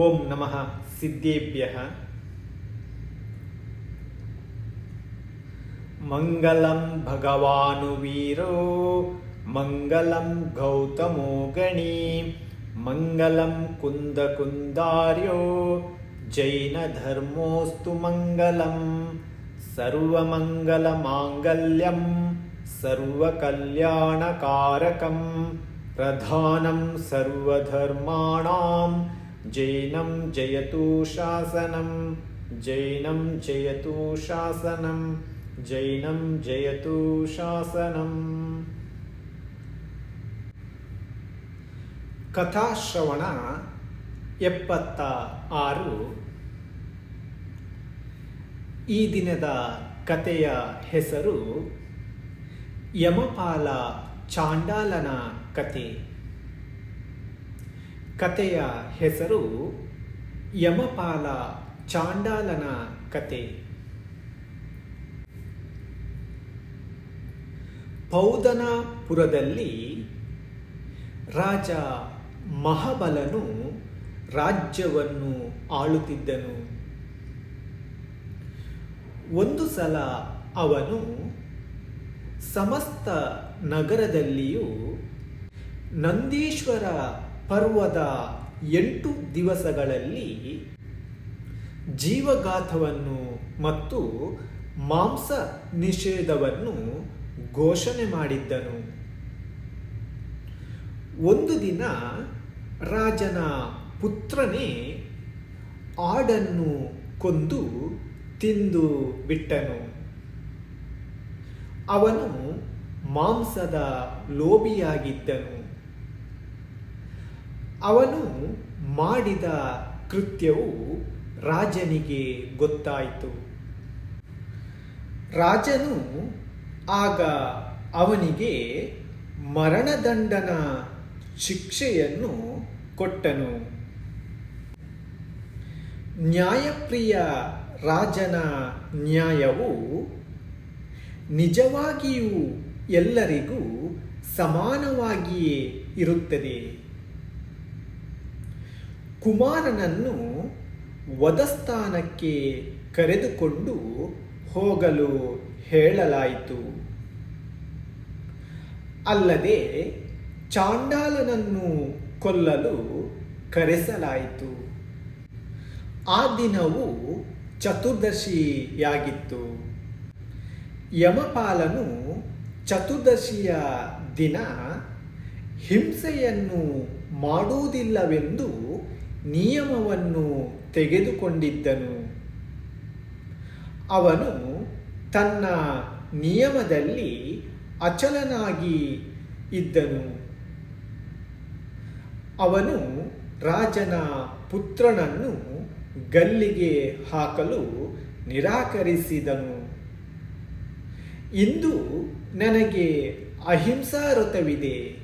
ॐ नमः सिद्धेभ्यः। मङ्गलं भगवानुवीरो मङ्गलं गौतमो गणी मङ्गलं कुन्दकुन्दार्यो जैनधर्मोऽस्तु मङ्गलं सर्वमङ्गलमाङ्गल्यं सर्वकल्याणकारकं प्रधानं सर्वधर्माणां ಜೈನಂ ಜಯತು ಶಾಸನಂ ಜೈನಂ ಜಯತು ಶಾಸನಂ ಜೈನಂ ಜಯತು ಶಾಸನಂ ಕಥಾಶ್ರವಣ ಎಪ್ಪತ್ತ ಆರು. ಈ ದಿನದ ಕಥೆಯ ಹೆಸರು ಯಮಪಾಲ ಚಾಂಡಾಲನ ಕತೆ ಕಥೆಯ ಹೆಸರು ಯಮಪಾಲ ಚಾಂಡಾಲನ ಕತೆ. ಪೌದನಾಪುರದಲ್ಲಿ ರಾಜ ಮಹಾಬಲನು ರಾಜ್ಯವನ್ನು ಆಳುತ್ತಿದ್ದನು. ಒಂದು ಸಲ ಅವನು ಸಮಸ್ತ ನಗರದಲ್ಲಿಯೂ ನಂದೀಶ್ವರ ಪರ್ವದ ಎಂಟು ದಿವಸಗಳಲ್ಲಿ ಜೀವಗಾಥವನ್ನು ಮತ್ತು ಮಾಂಸ ನಿಷೇಧವನ್ನು ಘೋಷಣೆ ಮಾಡಿದ್ದನು. ಒಂದು ದಿನ ರಾಜನ ಪುತ್ರನೇ ಆಡನ್ನು ಕೊಂದು ತಿಂದು ಬಿಟ್ಟನು. ಅವನು ಮಾಂಸದ ಲೋಭಿಯಾಗಿದ್ದನು. ಅವನು ಮಾಡಿದ ಕೃತ್ಯವು ರಾಜನಿಗೆ ಗೊತ್ತಾಯಿತು. ರಾಜನು ಆಗ ಅವನಿಗೆ ಮರಣದಂಡನ ಶಿಕ್ಷೆಯನ್ನು ಕೊಟ್ಟನು. ನ್ಯಾಯಪ್ರಿಯ ರಾಜನ ನ್ಯಾಯವು ನಿಜವಾಗಿಯೂ ಎಲ್ಲರಿಗೂ ಸಮಾನವಾಗಿಯೇ ಇರುತ್ತದೆ. ಕುಮಾರನನ್ನು ವಧಸ್ಥಾನಕ್ಕೆ ಕರೆದುಕೊಂಡು ಹೋಗಲು ಹೇಳಲಾಯಿತು. ಅಲ್ಲದೆ ಚಾಂಡಾಲನನ್ನು ಕೊಲ್ಲಲು ಕರೆಸಲಾಯಿತು. ಆ ದಿನವು ಚತುರ್ದಶಿಯಾಗಿತ್ತು. ಯಮಪಾಲನು ಚತುರ್ದಶಿಯ ದಿನ ಹಿಂಸೆಯನ್ನು ಮಾಡುವುದಿಲ್ಲವೆಂದು ನಿಯಮವನ್ನು ತೆಗೆದುಕೊಂಡಿದ್ದನು. ಅವನು ತನ್ನ ನಿಯಮದಲ್ಲಿ ಅಚಲನಾಗಿ ಇದ್ದನು. ಅವನು ರಾಜನ ಪುತ್ರನನ್ನು ಗಲ್ಲಿಗೆ ಹಾಕಲು ನಿರಾಕರಿಸಿದನು. ಇಂದು ನನಗೆ ಅಹಿಂಸಾ ವ್ರತವಿದೆ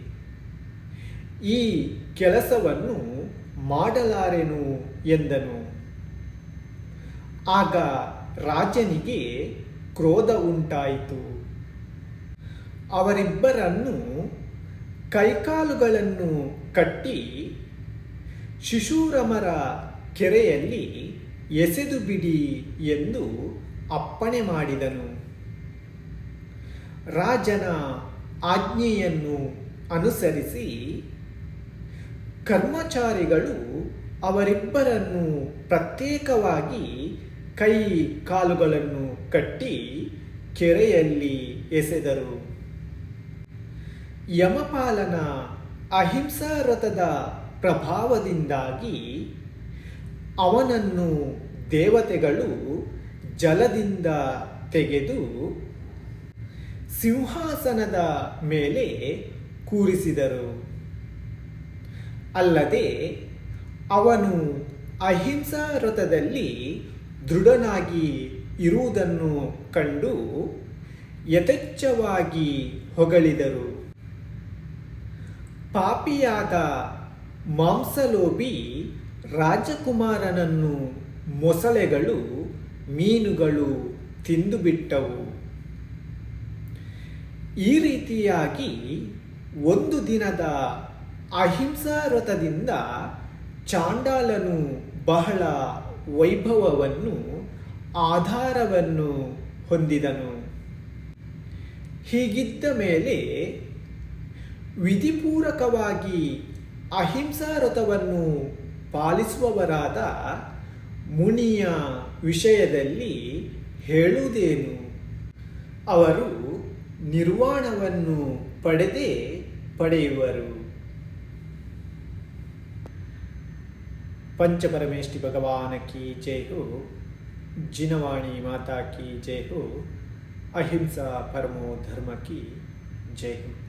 ಈ ಕೆಲಸವನ್ನು ಮಾಡಲಾರೆನು ಎಂದನು. ಆಗ ರಾಜನಿಗೆ ಕ್ರೋಧ ಉಂಟಾಯಿತು. ಅವರಿಬ್ಬರನ್ನು ಕೈಕಾಲುಗಳನ್ನು ಕಟ್ಟಿ ಶಿಶೂರಮರ ಕೆರೆಯಲ್ಲಿ ಎಸೆದು ಬಿಡಿ ಎಂದು ಅಪ್ಪಣೆ ಮಾಡಿದನು. ರಾಜನ ಆಜ್ಞೆಯನ್ನು ಅನುಸರಿಸಿ ಕರ್ಮಚಾರಿಗಳು ಅವರಿಬ್ಬರನ್ನು ಪ್ರತ್ಯೇಕವಾಗಿ ಕೈ ಕಾಲುಗಳನ್ನು ಕಟ್ಟಿ ಕೆರೆಯಲ್ಲಿ ಎಸೆದರು. ಯಮಪಾಲನ ಅಹಿಂಸಾ ಪ್ರಭಾವದಿಂದಾಗಿ ಅವನನ್ನು ದೇವತೆಗಳು ಜಲದಿಂದ ತೆಗೆದು ಸಿಂಹಾಸನದ ಮೇಲೆ ಕೂರಿಸಿದರು. ಅಲ್ಲದೆ ಅವನು ಅಹಿಂಸಾ ವ್ರತದಲ್ಲಿ ದೃಢನಾಗಿ ಇರುವುದನ್ನು ಕಂಡು ಯಥೇಚ್ಛವಾಗಿ ಹೊಗಳಿದರು. ಪಾಪಿಯಾದ ಮಾಂಸಲೋಬಿ ರಾಜಕುಮಾರನನ್ನು ಮೊಸಳೆಗಳು, ಮೀನುಗಳು ತಿಂದುಬಿಟ್ಟವು. ಈ ರೀತಿಯಾಗಿ ಒಂದು ದಿನದ ಅಹಿಂಸಾ ವ್ರತದಿಂದ ಚಾಂಡಾಲನು ಬಹಳ ವೈಭವವನ್ನು, ಆಧಾರವನ್ನು ಹೊಂದಿದನು. ಹೀಗಿದ್ದ ಮೇಲೆ ವಿಧಿಪೂರಕವಾಗಿ ಅಹಿಂಸಾ ವ್ರತವನ್ನು ಪಾಲಿಸುವವರಾದ ಮುನಿಯ ವಿಷಯದಲ್ಲಿ ಹೇಳುವುದೇನು? ಅವರು ನಿರ್ವಾಣವನ್ನು ಪಡೆದೇ ಪಡೆಯುವರು. పంచపరమేష్టి భగవాన్ కీ జయహు జినవాణి మాతా కీ జయహు అహింస పరమో ధర్మ కీ జయహు.